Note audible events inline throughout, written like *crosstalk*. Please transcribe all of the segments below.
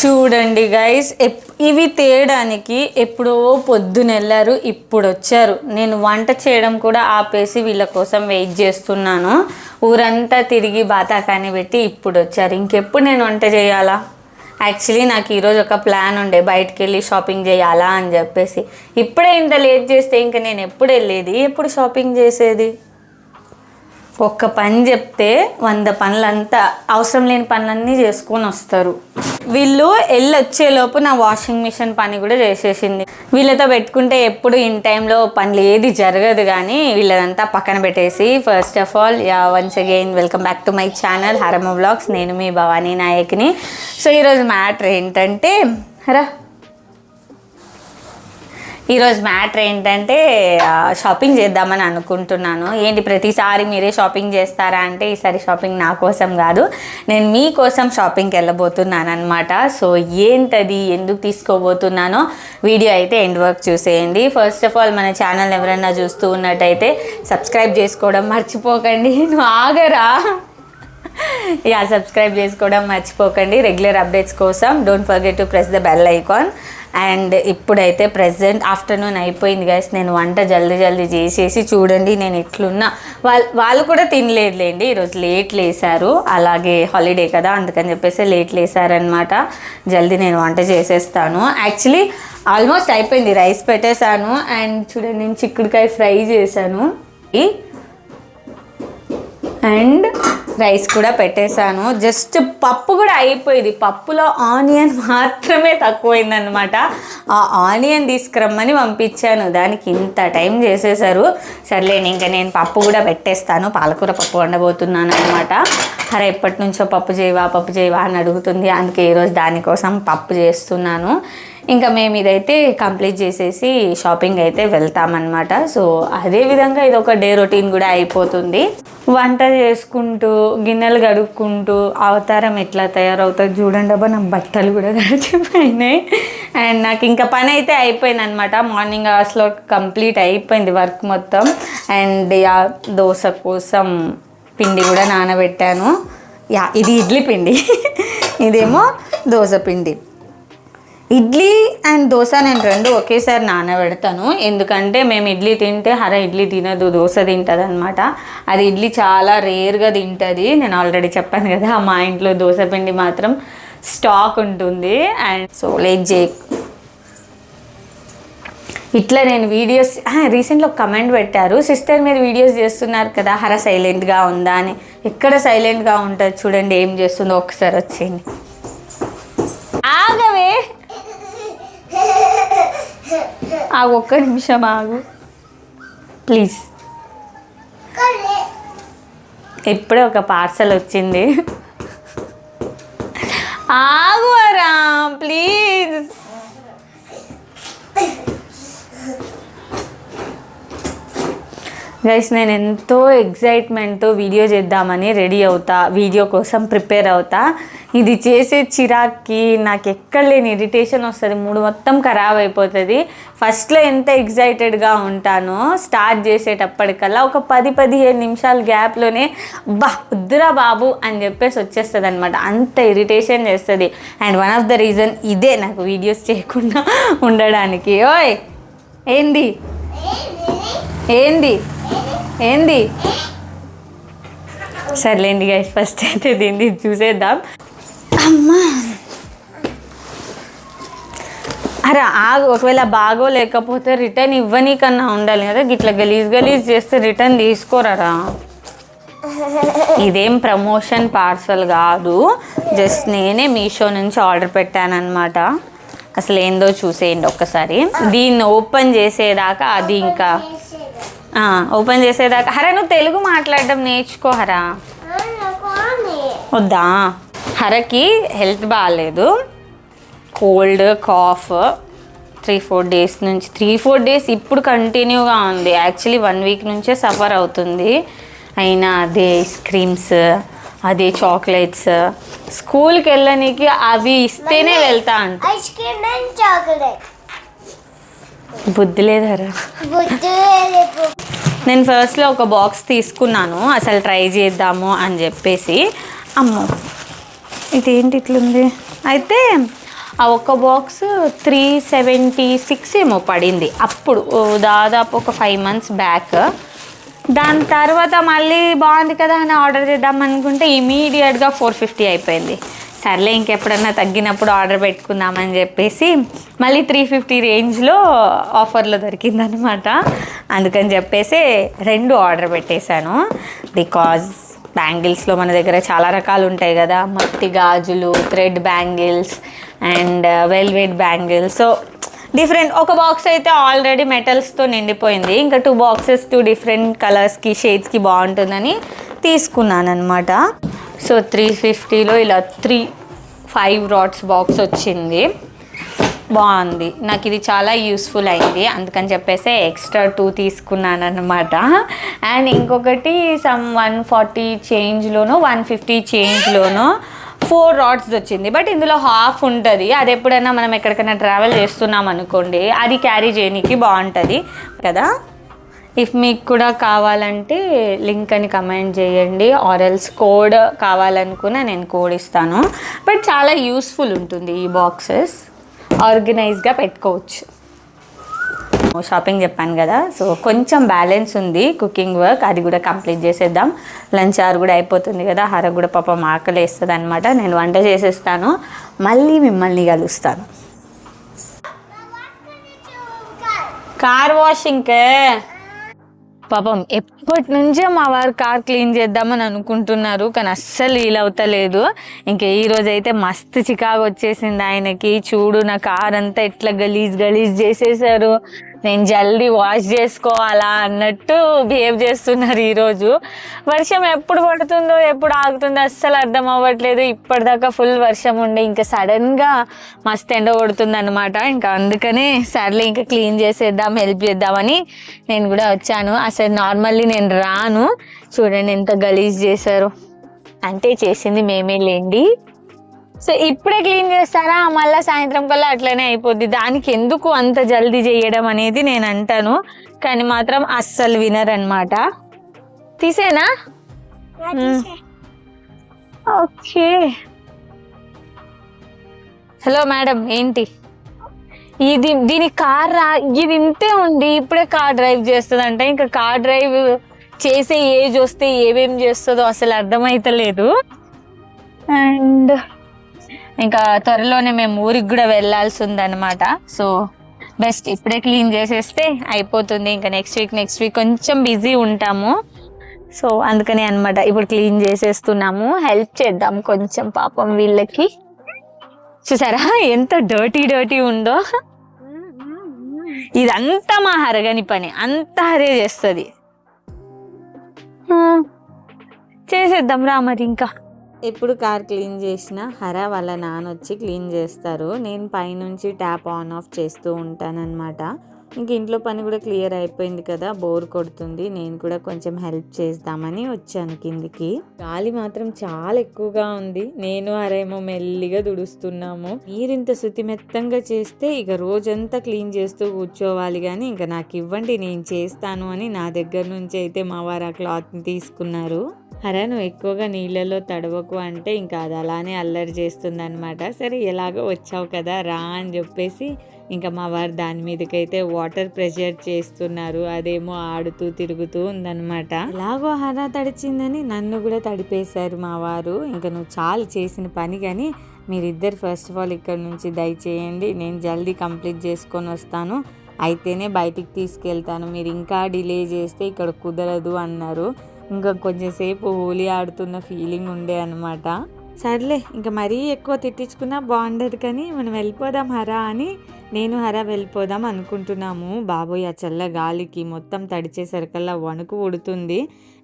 చూడండి గైస్ ఇవి తేయడానికి ఎప్పుడో పొద్దున వెళ్ళారు ఇప్పుడు వచ్చారు. నేను వంట చేయడం కూడా ఆపేసి వీళ్ళ కోసం వెయిట్ చేస్తున్నాను. ఊరంతా తిరిగి బాతాకాని పెట్టి ఇప్పుడు వచ్చారు. ఇంకెప్పుడు నేను వంట చేయాలా? యాక్చువల్లీ నాకు ఈరోజు ఒక ప్లాన్ ఉండే బయటకు వెళ్ళి షాపింగ్ చేయాలా అని చెప్పేసి. ఇప్పుడే ఇంత లేట్ చేస్తే ఇంకా నేను ఎప్పుడు వెళ్ళేది? ఎప్పుడు షాపింగ్ చేసేది? ఒక్క పని చెప్తే వంద పనులంతా అవసరం లేని పనులన్నీ చేసుకొని వస్తారు. వీళ్ళు వెళ్ళి వచ్చేలోపు నా వాషింగ్ మిషన్ పని కూడా చేసేసింది. వీళ్ళతో పెట్టుకుంటే ఎప్పుడు ఇన్ టైంలో పనులు ఏది జరగదు కానీ వీళ్ళదంతా పక్కన పెట్టేసి first of all ya once again welcome back to my channel Harama vlogs నేను మీ భవానీ నాయక్ని. సో ఈరోజు మ్యాటర్ ఏంటంటే రా ఈరోజు మ్యాటర్ ఏంటంటే షాపింగ్ చేద్దామని అనుకుంటున్నాను. ఏంటి ప్రతిసారి మీరే షాపింగ్ చేస్తారా అంటే ఈసారి షాపింగ్ నా కోసం కాదు నేను మీకోసం షాపింగ్కి వెళ్ళబోతున్నాను అనమాట సో ఏంటది ఎందుకు తీసుకోబోతున్నానో వీడియో అయితే ఎండ్ వర్క్ చూసేయండి. ఫస్ట్ ఆఫ్ ఆల్ మన ఛానల్ ఎవరైనా చూస్తూ ఉన్నట్టయితే సబ్స్క్రైబ్ చేసుకోవడం మర్చిపోకండి. నువ్వు ఆగరా? యా సబ్స్క్రైబ్ చేసుకోవడం మర్చిపోకండి. రెగ్యులర్ అప్డేట్స్ కోసం don't forget to press the bell icon and ఇప్పుడైతే ప్రజెంట్ ఆఫ్టర్నూన్ అయిపోయింది గైస్ నేను వంట జల్దీ జల్దీ చేసేసి చూడండి నేను ఎట్లున్నా. వాళ్ళు వాళ్ళు కూడా తినలేదులేండి. ఈరోజు లేట్ లేసారు. అలాగే హాలిడే కదా అందుకని చెప్పేసి లేట్ లేసారనమాట జల్దీ నేను వంట చేసేస్తాను. యాక్చువల్లీ ఆల్మోస్ట్ అయిపోయింది. రైస్ పెట్టేశాను. అండ్ చూడండి నేను చిక్కుడుకాయ ఫ్రై చేశాను. ఈ అండ్ రైస్ కూడా పెట్టేశాను. జస్ట్ పప్పు కూడా అయిపోయింది. పప్పులో ఆనియన్ *laughs* మాత్రమే తక్కువైందనమాట ఆ ఆనియన్ తీసుకురమ్మని పంపించాను. దానికి ఇంత టైం చేసేసారు సర్లేండి ఇంకా నేను పప్పు కూడా పెట్టేస్తాను. పాలకూర పప్పు వండబోతున్నాను అనమాట అరే ఎప్పటి నుంచో పప్పు చేయవా పప్పు చేయవా అని అడుగుతుంది. అందుకే ఈరోజు దానికోసం పప్పు చేస్తున్నాను. ఇంకా మేము ఇదైతే కంప్లీట్ చేసేసి షాపింగ్ అయితే వెళ్తామన్నమాట. సో అదే విధంగా ఇది ఒక డే రొటీన్ కూడా అయిపోతుంది. వంట చేసుకుంటూ గిన్నెలు కడుక్కుంటూ అవతారం ఎట్లా తయారవుతుంది చూడండి అబ్బా నా బట్టలు కూడా గడిచిపోయినాయి అండ్ నాకు ఇంకా పని అయితే అయిపోయింది అనమాట మార్నింగ్ అవర్స్లో కంప్లీట్ అయిపోయింది వర్క్ మొత్తం. అండ్ యా దోశ కోసం పిండి కూడా నానబెట్టాను. యా ఇది ఇడ్లీ పిండి. *laughs* ఇదేమో దోశ పిండి. ఇడ్లీ అండ్ దోశ నేను రెండు ఒకేసారి నానబెడతాను. ఎందుకంటే మేము ఇడ్లీ తింటే హర ఇడ్లీ తినదు దోశ తింటుంది అనమాట అది ఇడ్లీ చాలా రేర్గా తింటుంది. నేను ఆల్రెడీ చెప్పాను కదా మా ఇంట్లో దోశ పిండి మాత్రం స్టాక్ ఉంటుంది. అండ్ సో లేట్ చే ఇట్లా నేను వీడియోస్ రీసెంట్లో ఒక కమెంట్ పెట్టారు. సిస్టర్ మీరు వీడియోస్ చేస్తున్నారు కదా హర సైలెంట్గా ఉందా అని. ఎక్కడ సైలెంట్గా ఉంటుంది చూడండి ఏం చేస్తుందో ఒకసారి వచ్చింది ఆగు ఒక్క నిమిషం ఆగు. ప్లీజ్ ఇప్పుడే ఒక పార్సల్ వచ్చింది. ఆగురా ప్లీజ్ గైస్ నేను ఎంతో ఎగ్జైట్మెంట్తో వీడియో చేద్దామని రెడీ అవుతా వీడియో కోసం ప్రిపేర్ అవుతా. ఇది చేసే చిరాక్కి నాకు ఎక్కడ లేని ఇరిటేషన్ వస్తుంది. మూడు మొత్తం ఖరాబ్ అయిపోతుంది. ఫస్ట్లో ఎంత ఎగ్జైటెడ్గా ఉంటానో స్టార్ట్ చేసేటప్పటికల్లా ఒక పది పదిహేను నిమిషాల గ్యాప్లోనే బా వద్దురా బాబు అని చెప్పేసి వచ్చేస్తుంది అనమాట అంత ఇరిటేషన్ చేస్తుంది. And one of the reason ఇదే నాకు వీడియోస్ చేయకుండా *laughs* ఉండడానికి. ఓయ్ ఏంది? ఏంది? ఏంది? సర్లేండి గైస్ ఫస్ట్ అయితే దీన్ని చూసేద్దాం. అమ్మా అరే ఆగు ఒకవేళ బాగో లేకపోతే రిటర్న్ ఇవ్వని కన్నా ఉండాలి కదా. గిట్లా గలీజ్ గలీజ్ చేస్తే రిటర్న్ తీసుకోరారా? ఇదేం ప్రమోషన్ పార్సల్ కాదు. జస్ట్ నేనే మీషో నుంచి ఆర్డర్ పెట్టానన్నమాట. అసలు ఏందో చూసేయండి ఒక్కసారి. దీన్ని ఓపెన్ చేసేదాకా అది ఇంకా ఓపెన్ చేసేదాకా. హరా నువ్వు తెలుగు మాట్లాడడం నేర్చుకో హరా. వద్దా? హరకి హెల్త్ బాగాలేదు. Cold cough three four days నుంచి త్రీ ఫోర్ డేస్ ఇప్పుడు కంటిన్యూగా ఉంది. యాక్చువల్లీ వన్ వీక్ నుంచే సఫర్ అవుతుంది. అయినా అదే ఐస్ క్రీమ్స్ అదే చాక్లెట్స్ స్కూల్కి వెళ్ళనీకి అవి ఇస్తేనే వెళ్తా బుద్ధి లేదరా నేను ఫస్ట్లో ఒక బాక్స్ తీసుకున్నాను. అసలు ట్రై చేద్దాము అని చెప్పేసి. అమ్మో. ఇదేంటి ఇట్లుంది? అయితే ఆ ఒక్క బాక్స్ త్రీ సెవెంటీ సిక్స్ ఏమో పడింది. అప్పుడు దాదాపు ఒక ఫైవ్ మంత్స్ బ్యాక్ దాని తర్వాత మళ్ళీ బాగుంది కదా అని ఆర్డర్ చేద్దాం అనుకుంటే ఇమీడియట్గా ఫోర్ ఫిఫ్టీ అయిపోయింది. సర్లే ఇంకెప్పుడన్నా తగ్గినప్పుడు ఆర్డర్ పెట్టుకుందామని చెప్పేసి మళ్ళీ త్రీ ఫిఫ్టీ రేంజ్లో ఆఫర్లో దొరికిందనమాట అందుకని చెప్పేసి రెండు ఆర్డర్ పెట్టేశాను. బికాజ్ బ్యాంగిల్స్లో మన దగ్గర చాలా రకాలు ఉంటాయి కదా. మట్టి గాజులు thread bangles and uh, velvet bangles. So different ఒక బాక్స్ అయితే ఆల్రెడీ మెటల్స్తో నిండిపోయింది. ఇంకా టూ బాక్సెస్ టూ డిఫరెంట్ కలర్స్కి షేడ్స్కి బాగుంటుందని తీసుకున్నాను అనమాట సో త్రీ ఫిఫ్టీలో ఇలా త్రీ ఫైవ్ రాడ్స్ బాక్స్ వచ్చింది. బాగుంది. నాకు ఇది చాలా యూస్ఫుల్ అయింది. అందుకని చెప్పేసి ఎక్స్ట్రా టూ తీసుకున్నాను అనమాట అండ్ ఇంకొకటి సమ్ వన్ ఫార్టీ చేంజ్లోనో వన్ ఫిఫ్టీ చేంజ్లోనో ఫోర్ రాడ్స్ వచ్చింది. బట్ ఇందులో హాఫ్ ఉంటుంది. అది ఎప్పుడైనా మనం ఎక్కడికైనా ట్రావెల్ చేస్తున్నాం అనుకోండి అది క్యారీ చేయనీకి బాగుంటుంది. కదా? ఇఫ్ మీకు కూడా కావాలంటే లింక్ అని కమెంట్ చేయండి. ఆర్ఎల్స్ కోడ్ కావాలనుకున్న నేను కోడ్ ఇస్తాను. బట్ చాలా యూస్ఫుల్ ఉంటుంది ఈ బాక్సెస్ ఆర్గనైజ్గా పెట్టుకోవచ్చు. షాపింగ్ చెప్పాను కదా సో కొంచెం బ్యాలెన్స్ ఉంది కుకింగ్ వర్క్ అది కూడా కంప్లీట్ చేసేద్దాం. లంచ్ అవర్ కూడా అయిపోతుంది కదా హర కూడా పాపం ఆకలి వేస్తుంది అనమాట నేను వంట చేసేస్తాను మళ్ళీ మిమ్మల్ని కలుస్తాను. కార్ వాషింగ్కే పాపం ఎప్పటి నుంచో మా వారు కార్ క్లీన్ చేద్దామని అనుకుంటున్నారు కానీ అస్సలు వీలు అవుతలేదు. ఇంకా ఈ రోజు అయితే మస్తు చికాకు వచ్చేసింది ఆయనకి. చూడు నా కార్ అంతా ఎట్లా గలీజ్ గలీజ్ చేసేసారు. నేను జల్దీ వాష్ చేసుకోవాలా అన్నట్టు బిహేవ్ చేస్తున్నారు ఈరోజు వర్షం ఎప్పుడు పడుతుందో ఎప్పుడు ఆగుతుందో అస్సలు అర్థం అవ్వట్లేదు. ఇప్పటిదాకా ఫుల్ వర్షం ఉండే ఇంకా సడన్గా మస్తు ఎండ కొడుతుంది అనమాట ఇంకా అందుకనే సర్లే ఇంకా క్లీన్ చేసేద్దాం హెల్ప్ చేద్దామని నేను కూడా వచ్చాను. అసలు నార్మల్లీ నేను రాను. చూడండి ఎంత గలీజ్ చేశారు. అంటే చేసింది మేమే లేండి. సో ఇప్పుడే క్లీన్ చేస్తారా? మళ్ళీ సాయంత్రం కల్లా అట్లనే అయిపోద్ది. దానికి ఎందుకు అంత జల్దీ చేయడం అనేది నేను అంటాను. కానీ మాత్రం అస్సలు వినరనమాట తీసేనా? ఓకే. హలో మేడం ఏంటి? ఇది దీని కార్ రా ఇది ఇంతే ఉంది. ఇప్పుడే కార్ డ్రైవ్ చేస్తుంది అంటే ఇంకా కార్ డ్రైవ్ చేసే ఏజ్ వస్తే ఏమేం చేస్తుందో అసలు అర్థమైతలేదు. అండ్ ఇంకా త్వరలోనే మేము ఊరికి కూడా వెళ్ళాల్సి ఉందన్నమాట సో బెస్ట్ ఇప్పుడే క్లీన్ చేసేస్తే అయిపోతుంది. ఇంకా నెక్స్ట్ వీక్ నెక్స్ట్ వీక్ కొంచెం బిజీ ఉంటాము. సో అందుకని అన్నమాట ఇప్పుడు క్లీన్ చేసేస్తున్నాము. హెల్ప్ చేద్దాం కొంచెం పాపం వీళ్ళకి. చూసారా? ఎంత డర్టీ డర్టీ ఉందో. ఇదంతా మా హరగని పని. అంతా హరే చేస్తుంది. చేసేద్దాం రా మరి ఇంకా. ఎప్పుడు కార్ క్లీన్ చేసినా హరా వాళ్ళ నాన్న వచ్చి క్లీన్ చేస్తారు. నేను పైనుంచి ట్యాప్ ఆన్ ఆఫ్ చేస్తూ ఉంటానన్నమాట. ఇంక ఇంట్లో పని కూడా క్లియర్ అయిపోయింది కదా బోర్ కొడుతుంది. నేను కూడా కొంచెం హెల్ప్ చేద్దామని వచ్చాను కిందికి. గాలి మాత్రం చాలా ఎక్కువగా ఉంది. నేను అరేమో మెల్లిగా దుడుస్తున్నాము. మీరింత శుతిమెత్తంగా చేస్తే ఇక రోజంతా క్లీన్ చేస్తూ కూర్చోవాలి కానీ ఇంకా నాకు ఇవ్వండి నేను చేస్తాను అని నా దగ్గర నుంచి అయితే మా వారు ఆ క్లాత్ని తీసుకున్నారు. హరా నువ్వు ఎక్కువగా నీళ్ళలో తడవకు అంటే ఇంకా అది అలానే అల్లరి చేస్తుందనమాట సరే ఎలాగో వచ్చావు కదా రా అని చెప్పేసి ఇంకా మా వారు దాని మీదకైతే వాటర్ ప్రెషర్ చేస్తున్నారు. అదేమో ఆడుతూ తిరుగుతూ ఉందనమాట ఎలాగో హరా తడిచిందని నన్ను కూడా తడిపేశారు మా వారు. ఇంకా నువ్వు చాలు చేసిన పని కానీ మీరిద్దరు ఫస్ట్ ఆఫ్ ఆల్ ఇక్కడ నుంచి దయచేయండి. నేను జల్దీ కంప్లీట్ చేసుకొని వస్తాను. అయితేనే బయటికి తీసుకెళ్తాను. మీరు ఇంకా డిలే చేస్తే ఇక్కడ కుదరదు అన్నారు. ఇంకా కొంచెంసేపు హోలీ ఆడుతున్న ఫీలింగ్ ఉండే అనమాట సర్లే ఇంకా మరీ ఎక్కువ తిట్టించుకున్నా బాగుండదు కానీ మనం వెళ్ళిపోదాం హరా అని నేను హరా వెళ్ళిపోదాం అనుకుంటున్నాము. బాబోయ్ ఆ చల్ల గాలికి మొత్తం తడిచేసరికల్లా వణుకు ఉడుతుంది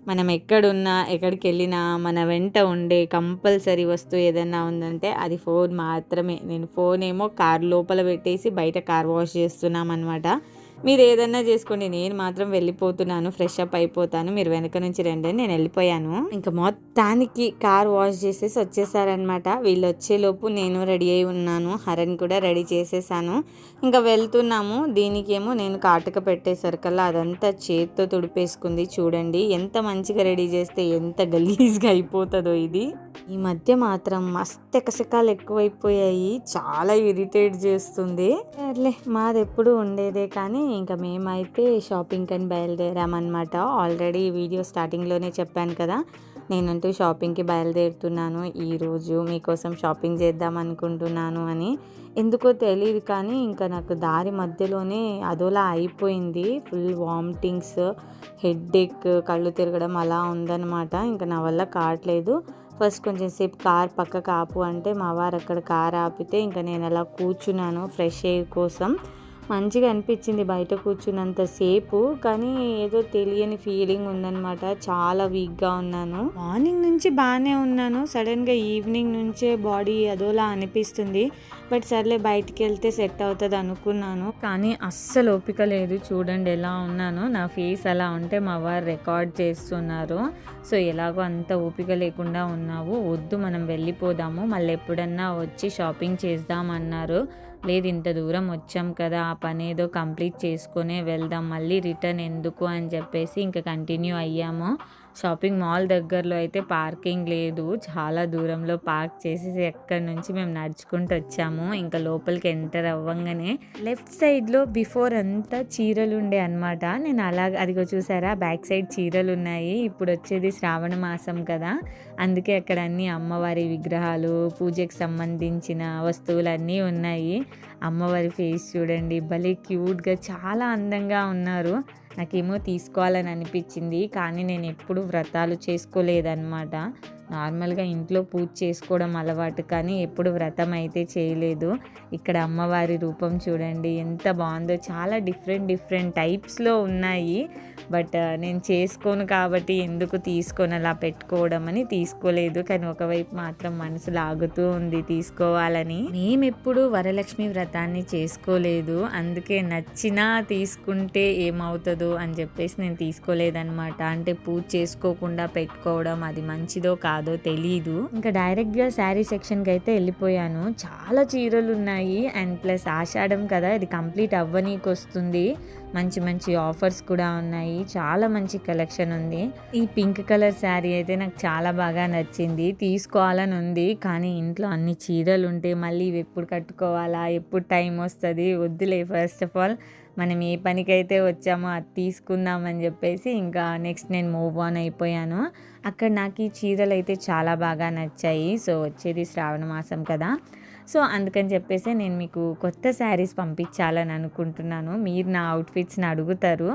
మనం ఎక్కడున్నా ఎక్కడికి వెళ్ళినా మన వెంట ఉండే కంపల్సరీ వస్తువు ఏదైనా ఉందంటే అది ఫోన్ మాత్రమే. నేను ఫోన్ ఏమో కార్ లోపల పెట్టేసి బయట కార్ వాష్ చేస్తున్నాం అనమాట మీరు ఏదన్నా చేసుకోండి. నేను మాత్రం వెళ్ళిపోతున్నాను ఫ్రెష్ అప్ అయిపోతాను. మీరు వెనక నుంచి రండి నేను వెళ్ళిపోయాను. ఇంకా మొత్తానికి కార్ వాష్ చేసేసి వచ్చేసారనమాట వీళ్ళు వచ్చేలోపు నేను రెడీ అయి ఉన్నాను. హరణ్ కూడా రెడీ చేసేసాను. ఇంకా వెళ్తున్నాము. దీనికేమో నేను కాటుక పెట్టేసరికల్లా అదంతా చేత్తో తుడిపేసుకుంది. చూడండి ఎంత మంచిగా రెడీ చేస్తే ఎంత గలీజ్గా అయిపోతుందో ఇది. ఈ మధ్య మాత్రం మస్తు ఎకసకాలు ఎక్కువైపోయాయి. చాలా ఇరిటేట్ చేస్తుంది. అట్లే మాది ఎప్పుడు ఉండేదే కానీ ఇంకా మేమైతే షాపింగ్ అని బయలుదేరామన్నమాట. ఆల్రెడీ వీడియో స్టార్టింగ్లోనే చెప్పాను కదా నేనంటూ షాపింగ్కి బయలుదేరుతున్నాను. ఈరోజు మీకోసం షాపింగ్ చేద్దాం అనుకుంటున్నాను అని. ఎందుకో తెలియదు కానీ ఇంకా నాకు దారి మధ్యలోనే అదోలా అయిపోయింది. ఫుల్ వామిటింగ్స్ హెడ్ కళ్ళు తిరగడం అలా ఉందన్నమాట. ఇంకా నా వల్ల కావట్లేదు. ఫస్ట్ కొంచెం సేపు కార్ పక్కకు ఆపు అంటే మా వారు అక్కడ కార్ ఆపితే ఇంకా నేను అలా కూర్చున్నాను ఫ్రెష్ ఎయిర్ కోసం. మంచిగా అనిపించింది బయట కూర్చున్నంతసేపు కానీ ఏదో తెలియని ఫీలింగ్ ఉందన్నమాట. చాలా వీక్గా ఉన్నాను. మార్నింగ్ నుంచి బాగానే ఉన్నాను. సడన్గా ఈవినింగ్ నుంచే బాడీ అదోలా అనిపిస్తుంది. బట్ సర్లే బయటికి వెళ్తే సెట్ అవుతుంది అనుకున్నాను. కానీ అస్సలు ఓపిక లేదు. చూడండి ఎలా ఉన్నాను. నా ఫేస్ అలా ఉంటే మా వారు రికార్డ్ చేస్తున్నారు. సో ఎలాగో అంత ఓపిక లేకుండా ఉన్నావు. వద్దు మనం వెళ్ళిపోదాము. మళ్ళీ ఎప్పుడన్నా వచ్చి షాపింగ్ చేద్దామన్నారు. లేదు ఇంత దూరం వచ్చాం కదా ఆ పని ఏదో కంప్లీట్ చేసుకునే వెళ్దాం మళ్ళీ రిటర్న్ ఎందుకు అని చెప్పేసి ఇంకా కంటిన్యూ అయ్యాము. షాపింగ్ మాల్ దగ్గరలో అయితే పార్కింగ్ లేదు. చాలా దూరంలో పార్క్ చేసేసి ఎక్కడి నుంచి మేము నడుచుకుంటూ వచ్చాము. ఇంకా లోపలికి ఎంటర్ అవ్వంగానే లెఫ్ట్ సైడ్లో బిఫోర్ అంతా చీరలు ఉండే అనమాట నేను అలా అదిగో చూసారా బ్యాక్ సైడ్ చీరలు ఉన్నాయి. ఇప్పుడు వచ్చేది శ్రావణ మాసం కదా. అందుకే అక్కడ అన్ని అమ్మవారి విగ్రహాలు పూజకి సంబంధించిన వస్తువులన్నీ ఉన్నాయి. అమ్మవారి ఫేస్ చూడండి భలే క్యూట్గా చాలా అందంగా ఉన్నారు. నాకేమో తీసుకోవాలని అనిపించింది కానీ నేను ఎప్పుడు వ్రతాలు చేసుకోలేదన్నమాట. నార్మల్గా ఇంట్లో పూజ చేసుకోవడం అలవాటు కానీ ఎప్పుడు వ్రతం అయితే చేయలేదు. ఇక్కడ అమ్మవారి రూపం చూడండి ఎంత బాగుందో. చాలా డిఫరెంట్ డిఫరెంట్ టైప్స్లో ఉన్నాయి. బట్ నేను చేసుకోను కాబట్టి ఎందుకు తీసుకొని? అలా పెట్టుకోవడం అని తీసుకోలేదు. కానీ ఒకవైపు మాత్రం మనసు లాగుతూ ఉంది తీసుకోవాలని. మేము ఎప్పుడు వరలక్ష్మి వ్రతాన్ని చేసుకోలేదు. అందుకే నచ్చినా తీసుకుంటే ఏమవుతుందో అని చెప్పేసి నేను తీసుకోలేదన్నమాట. అంటే పూజ చేసుకోకుండా పెట్టుకోవడం అది మంచిదో కాదు తెలీదు. ఇంకా డైరెక్ట్గా శారీ సెక్షన్కి అయితే వెళ్ళిపోయాను. చాలా చీరలు ఉన్నాయి. అండ్ ప్లస్ ఆషాఢం కదా ఇది కంప్లీట్ అవ్వనీకి వస్తుంది మంచి మంచి ఆఫర్స్ కూడా ఉన్నాయి. చాలా మంచి కలెక్షన్ ఉంది. ఈ పింక్ కలర్ శారీ అయితే నాకు చాలా బాగా నచ్చింది. తీసుకోవాలని ఉంది. కానీ ఇంట్లో అన్ని చీరలు ఉంటే మళ్ళీ ఇవి ఎప్పుడు కట్టుకోవాలా? ఎప్పుడు టైం వస్తుంది? వద్దులే. ఫస్ట్ ఆఫ్ ఆల్ మనం ఏ పనికైతే వచ్చామో అది తీసుకుందామని చెప్పేసి ఇంకా నెక్స్ట్ నేను మూవ్ ఆన్ అయిపోయాను. అక్కడ నాకు ఈ చీరలు అయితే చాలా బాగా నచ్చాయి. సో వచ్చేది శ్రావణ మాసం కదా. సో అందుకని చెప్పేసి నేను మీకు కొత్త శారీస్ పంపించాలని అనుకుంటున్నాను. మీరు నా అవుట్ఫిట్స్ని అడుగుతారు.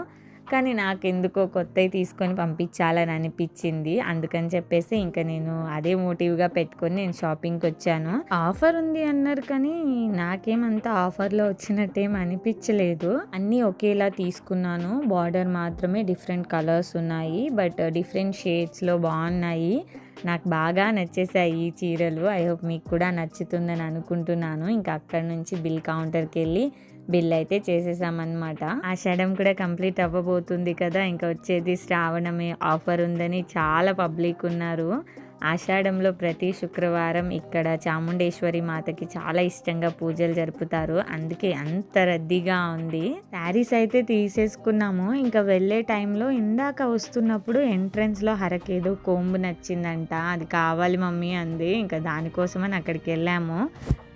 కానీ నాకు ఎందుకో కొత్తవి తీసుకొని పంపించాలని అనిపించింది. అందుకని చెప్పేసి ఇంకా నేను అదే మోటివ్గా పెట్టుకొని నేను షాపింగ్కి వచ్చాను. ఆఫర్ ఉంది అన్నారు కానీ నాకేమంత ఆఫర్లో వచ్చినట్టేం అనిపించలేదు. అన్నీ ఒకేలా తీసుకున్నాను. బార్డర్ మాత్రమే డిఫరెంట్ కలర్స్ ఉన్నాయి. బట్ డిఫరెంట్ షేడ్స్లో బాగున్నాయి. నాకు బాగా నచ్చేసాయి ఈ చీరలు. ఐ హోప్ మీకు కూడా నచ్చుతుందని అనుకుంటున్నాను. ఇంకా అక్కడ నుంచి బిల్ కౌంటర్కి వెళ్ళి బిల్ అయితే చేసేసామన్నమాట ఆషాఢం కూడా కంప్లీట్ అవ్వబోతుంది కదా ఇంకా వచ్చేది శ్రావణమే ఆఫర్ ఉందని చాలా పబ్లిక్ ఉన్నారు. ఆషాఢంలో ప్రతి శుక్రవారం ఇక్కడ చాముండేశ్వరి మాతకి చాలా ఇష్టంగా పూజలు జరుపుతారు. అందుకే అంత రద్దీగా ఉంది. శారీస్ అయితే తీసేసుకున్నాము. ఇంకా వెళ్ళే టైంలో ఇందాక వస్తున్నప్పుడు ఎంట్రన్స్లో హరకేదో కోంబు నచ్చిందంట. అది కావాలి మమ్మీ అంది. ఇంకా దానికోసమని అక్కడికి వెళ్ళాము.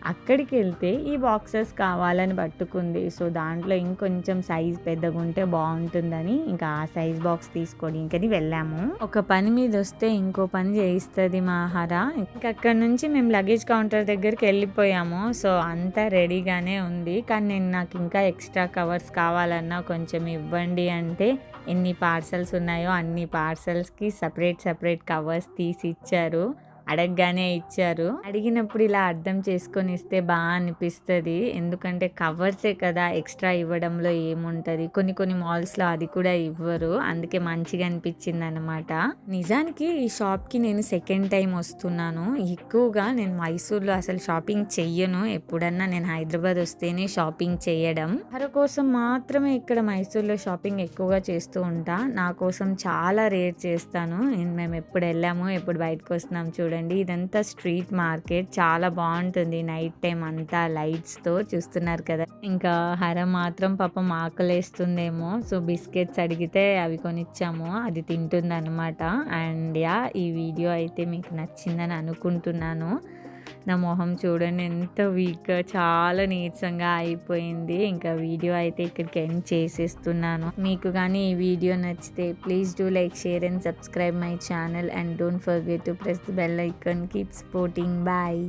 అక్కడికి వెళ్తే ఈ బాక్సెస్ కావాలని పట్టుకుంది. సో దాంట్లో ఇంకొంచెం సైజ్ పెద్దగా ఉంటే బాగుంటుందని ఇంకా ఆ సైజ్ బాక్స్ తీసుకోవడానికి వెళ్ళాము. ఒక పని మీద వస్తే ఇంకో పని చేయిస్తుంది మా హర ఇంకా అక్కడ నుంచి మేము లగేజ్ కౌంటర్ దగ్గరికి వెళ్ళిపోయాము. సో అంతా రెడీగానే ఉంది. కానీ నేను నాకు ఇంకా ఎక్స్ట్రా కవర్స్ కావాలన్నా కొంచెం ఇవ్వండి అంటే ఎన్ని పార్సల్స్ ఉన్నాయో అన్ని పార్సల్స్కి సపరేట్ సపరేట్ కవర్స్ తీసి ఇచ్చారు. అడగగానే ఇచ్చారు. అడిగినప్పుడు ఇలా అర్థం చేసుకొని ఇస్తే బాగా అనిపిస్తుంది. ఎందుకంటే కవర్సే కదా ఎక్స్ట్రా ఇవ్వడంలో ఏముంటుంది. కొన్ని కొన్ని మాల్స్లో అది కూడా ఇవ్వరు. అందుకే మంచిగా అనిపించింది అనమాట నిజానికి ఈ షాప్కి నేను సెకండ్ టైం వస్తున్నాను. ఎక్కువగా నేను మైసూర్లో అసలు షాపింగ్ చెయ్యను. ఎప్పుడన్నా నేను హైదరాబాద్ వస్తేనే షాపింగ్ చేయడం హర కోసం మాత్రమే ఇక్కడ మైసూర్లో షాపింగ్ ఎక్కువగా చేస్తూ ఉంటా. నా కోసం చాలా రేట్ చేస్తాను. మేము ఎప్పుడు వెళ్ళాము ఎప్పుడు బయటకు వస్తున్నాం చూడండి. చూడండి. ఇదంతా స్ట్రీట్ మార్కెట్. చాలా బాగుంటుంది. నైట్ టైం అంతా లైట్స్తో చూస్తున్నారు కదా. ఇంకా హర మాత్రం పాపం ఆకలేస్తుందేమో. సో బిస్కెట్స్ అడిగితే అవి కొనిచ్చాము. అది తింటుంది అనమాట అండ్ యా ఈ వీడియో అయితే మీకు నచ్చిందని అనుకుంటున్నాను. నా మొహం చూడండి ఎంత వీక్గా చాలా నీరసంగా అయిపోయింది. ఇంకా వీడియో అయితే ఇక్కడికి ఎండ్ చేసేస్తున్నాను. మీకు కానీ ఈ వీడియో నచ్చితే please do like share and subscribe my channel and don't forget to press the bell icon keep supporting bye